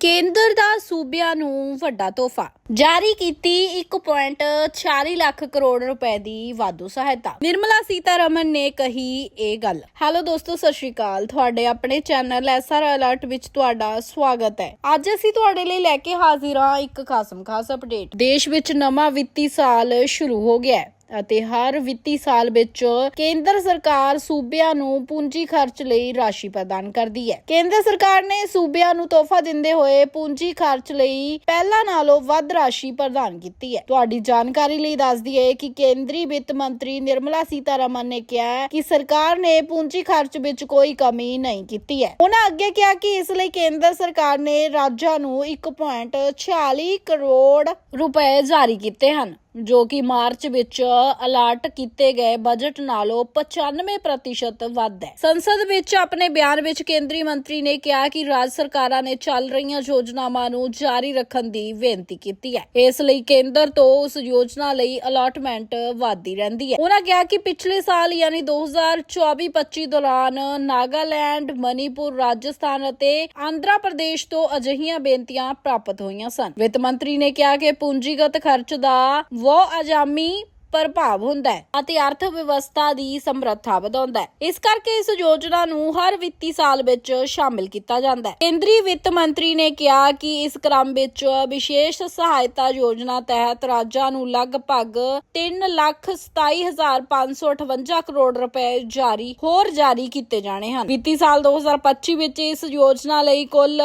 ਕੇਂਦਰ ਦਾ ਸੂਬਿਆਂ ਨੂੰ ਵੱਡਾ ਤੋਹਫਾ। ਜਾਰੀ ਕੀਤੀ 1.40 ਲੱਖ ਕਰੋੜ ਰੁਪਏ ਦੀ ਵਾਧੂ ਸਹਾਇਤਾ। ਨਿਰਮਲਾ ਸੀਤਾਰਮਨ ਨੇ ਕਹੀ ਇਹ ਗੱਲ। ਹੈਲੋ ਦੋਸਤੋ, ਸਤਿ ਸ਼੍ਰੀ ਅਕਾਲ। ਤੁਹਾਡੇ ਆਪਣੇ ਚੈਨਲ ਐਸਆਰ ਅਲਰਟ ਵਿੱਚ ਤੁਹਾਡਾ ਸਵਾਗਤ ਹੈ। ਅੱਜ ਅਸੀਂ ਤੁਹਾਡੇ ਲਈ ਲੈ ਕੇ ਹਾਜ਼ਰ ਹਾਂ ਇੱਕ ਖਾਸਮ ਖਾਸ ਅਪਡੇਟ ਦੇਸ਼ ਵਿੱਚ ਨਵਾਂ ਵਿੱਤੀ ਸਾਲ ਸ਼ੁਰੂ ਹੋ ਗਿਆ ਹੈ। ਅਤੇ ਹਰ ਵਿੱਤੀ ਸਾਲ ਵਿੱਚ ਕੇਂਦਰ ਸਰਕਾਰ ਸੂਬਿਆਂ ਨੂੰ ਪੂੰਜੀ ਖਰਚ ਲਈ ਰਾਸ਼ੀ ਪ੍ਰਦਾਨ ਕਰਦੀ ਹੈ। ਕੇਂਦਰ ਸਰਕਾਰ ਨੇ ਸੂਬਿਆਂ ਨੂੰ ਤੋਹਫਾ ਦਿੰਦੇ ਹੋਏ ਪੂੰਜੀ ਖਰਚ ਲਈ ਪਹਿਲਾਂ ਨਾਲੋਂ ਵੱਧ ਰਾਸ਼ੀ ਪ੍ਰਦਾਨ ਕੀਤੀ ਹੈ। ਤੁਹਾਡੀ ਜਾਣਕਾਰੀ ਲਈ ਦੱਸ ਦਈਏ ਕਿ ਕੇਂਦਰੀ ਵਿੱਤ ਮੰਤਰੀ ਨਿਰਮਲਾ ਸੀਤਾਰਮਨ ਨੇ ਕਿਹਾ ਕਿ ਸਰਕਾਰ ਨੇ ਪੂੰਜੀ ਖਰਚ ਵਿੱਚ ਕੋਈ ਕਮੀ ਨਹੀਂ ਕੀਤੀ ਹੈ। ਉਹਨਾਂ ਅੱਗੇ ਕਿਹਾ ਕਿ ਇਸ ਲਈ ਕੇਂਦਰ ਸਰਕਾਰ ਨੇ ਰਾਜਾਂ ਨੂੰ 1.46 ਕਰੋੜ ਰੁਪਏ ਜਾਰੀ ਕੀਤੇ ਹਨ। ਜੋ ਕਿ ਮਾਰਚ ਵਿੱਚ ਅਲਾਟ ਕੀਤੇ ਗਏ ਬਜਟ ਨਾਲੋਂ 95% ਵੱਧ ਹੈ। ਸੰਸਦ ਵਿੱਚ ਆਪਣੇ ਬਿਆਨ ਵਿੱਚ ਕੇਂਦਰੀ ਮੰਤਰੀ ਨੇ ਕਿਹਾ ਕਿ ਰਾਜ ਸਰਕਾਰਾਂ ਨੇ ਚੱਲ ਰਹੀਆਂ ਯੋਜਨਾਵਾਂ ਨੂੰ ਜਾਰੀ ਰੱਖਣ ਦੀ ਬੇਨਤੀ ਕੀਤੀ ਹੈ। ਇਸ ਲਈ ਕੇਂਦਰ ਤੋਂ ਉਸ ਯੋਜਨਾ ਲਈ ਅਲਾਟਮੈਂਟ ਵਧਦੀ ਰਹਿੰਦੀ ਹੈ। ਉਹਨਾਂ ਕਿਹਾ ਕਿ ਪਿਛਲੇ ਸਾਲ ਯਾਨੀ 2024-25 ਦੌਰਾਨ ਨਾਗਾਲੈਂਡ, ਮਨੀਪੁਰ, ਰਾਜਸਥਾਨ ਅਤੇ ਆਂਧਰਾ ਪ੍ਰਦੇਸ਼ ਤੋਂ ਅਜਿਹੀਆਂ ਬੇਨਤੀਆਂ ਪ੍ਰਾਪਤ ਹੋਈਆਂ ਸਨ। ਵਿੱਤ ਮੰਤਰੀ ਨੇ ਕਿਹਾ ਕਿ ਪੂੰਜੀਗਤ ਖਰਚ ਦਾ vote as ਪ੍ਰਭਾਵ ਹੁੰਦਾ ਹੈ ਅਤੇ ਅਰਥ ਵਿਵਸਥਾ ਦੀ ਸਮਰੱਥਾ ਵਧਾਉਂਦਾ ਹੈ। ਇਸ ਕਰਕੇ ਇਸ ਯੋਜਨਾ ਨੂੰ ਹਰ ਵਿੱਤੀ ਸਾਲ ਵਿੱਚ ਸ਼ਾਮਿਲ ਕੀਤਾ ਜਾਂਦਾ ਹੈ। ਕੇਂਦਰੀ ਵਿੱਤ ਮੰਤਰੀ ਨੇ ਕਿਹਾ ਕਿ ਇਸ ਕ੍ਰਮ ਵਿੱਚ ਵਿਸ਼ੇਸ਼ ਸਹਾਇਤਾ ਯੋਜਨਾ ਤਹਿਤ ਰਾਜਾਂ ਨੂੰ ਲਗਭਗ 327558 ਕਰੋੜ ਰੁਪਏ ਜਾਰੀ, ਹੋਰ ਜਾਰੀ ਕੀਤੇ ਜਾਣੇ ਹਨ। ਵਿੱਤੀ ਸਾਲ 2025 ਵਿੱਚ ਇਸ ਯੋਜਨਾ ਲਈ ਕੁੱਲ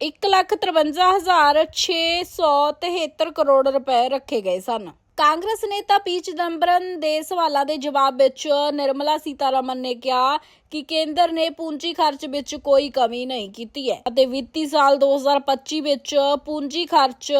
155673 ਕਰੋੜ ਰੁਪਏ ਰੱਖੇ ਗਏ ਸਨ। ਕਾਂਗਰਸ ਨੇਤਾ ਪੀ ਚਿਦੰਬਰਮ ਦੇ ਸਵਾਲਾਂ ਦੇ ਜਵਾਬ ਵਿੱਚ ਨਿਰਮਲਾ ਸੀਤਾਰਮਨ ਨੇ ਕਿਹਾ ਕਿ ਕੇਂਦਰ ਨੇ ਪੂੰਜੀ ਖਰਚ ਵਿੱਚ ਕੋਈ ਕਮੀ ਨਹੀਂ ਕੀਤੀ ਹੈ। ਅਤੇ ਵਿੱਤੀ ਸਾਲ 2025 ਵਿੱਚ ਪੂੰਜੀ ਖਰਚ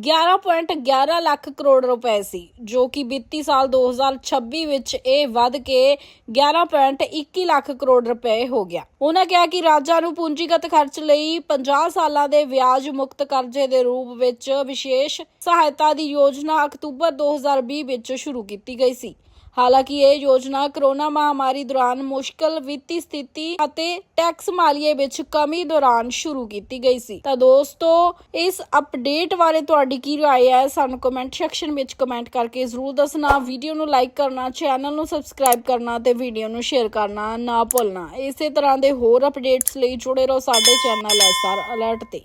11.11 ਲੱਖ ਕਰੋੜ ਰੁਪਏ ਸੀ, ਜੋ ਕਿ ਵਿੱਤੀ ਸਾਲ 2026 ਵਿੱਚ ਇਹ ਵੱਧ ਕੇ 11.21 ਲੱਖ ਕਰੋੜ ਰੁਪਏ ਹੋ ਗਿਆ। ਉਹਨਾਂ ਕਿਹਾ ਕਿ ਰਾਜਾਂ ਨੂੰ ਪੂੰਜੀਗਤ ਖਰਚ ਲਈ 50 ਸਾਲਾਂ ਦੇ ਵਿਆਜ ਮੁਕਤ ਕਰਜ਼ੇ ਦੇ ਰੂਪ ਵਿੱਚ ਵਿਸ਼ੇਸ਼ ਸਹਾਇਤਾ ਦੀ ਯੋਜਨਾ ਅਕਤੂਬਰ 2020 ਵਿੱਚ ਸ਼ੁਰੂ ਕੀਤੀ ਗਈ ਸੀ। ਹਾਲਾਂਕਿ ਇਹ ਯੋਜਨਾ ਕਰੋਨਾ ਮਹਾਮਾਰੀ ਦੌਰਾਨ ਮੁਸ਼ਕਲ ਵਿੱਤੀ ਸਥਿਤੀ ਅਤੇ ਟੈਕਸ ਮਾਲੀਏ ਵਿੱਚ ਕਮੀ ਦੌਰਾਨ ਸ਼ੁਰੂ ਕੀਤੀ ਗਈ ਸੀ ਤਾਂ ਦੋਸਤੋ ਇਸ ਅਪਡੇਟ ਬਾਰੇ ਤੁਹਾਡੀ ਕੀ رائے ਹੈ ਸਾਨੂੰ ਕਮੈਂਟ ਸੈਕਸ਼ਨ ਵਿੱਚ ਕਮੈਂਟ ਕਰਕੇ ਜ਼ਰੂਰ ਦੱਸਣਾ ਵੀਡੀਓ ਨੂੰ ਲਾਈਕ ਕਰਨਾ ਚੈਨਲ ਨੂੰ ਸਬਸਕ੍ਰਾਈਬ ਕਰਨਾ ਤੇ ਵੀਡੀਓ ਨੂੰ ਸ਼ੇਅਰ ਕਰਨਾ ਨਾ ਭੁੱਲਣਾ ਇਸੇ ਤਰ੍ਹਾਂ ਦੇ ਹੋਰ ਅਪਡੇਟਸ ਲਈ ਜੁੜੇ ਰਹੋ ਸਾਡੇ ਚੈਨਲ ਐਸਆਰ ਅਲਰਟ ਤੇ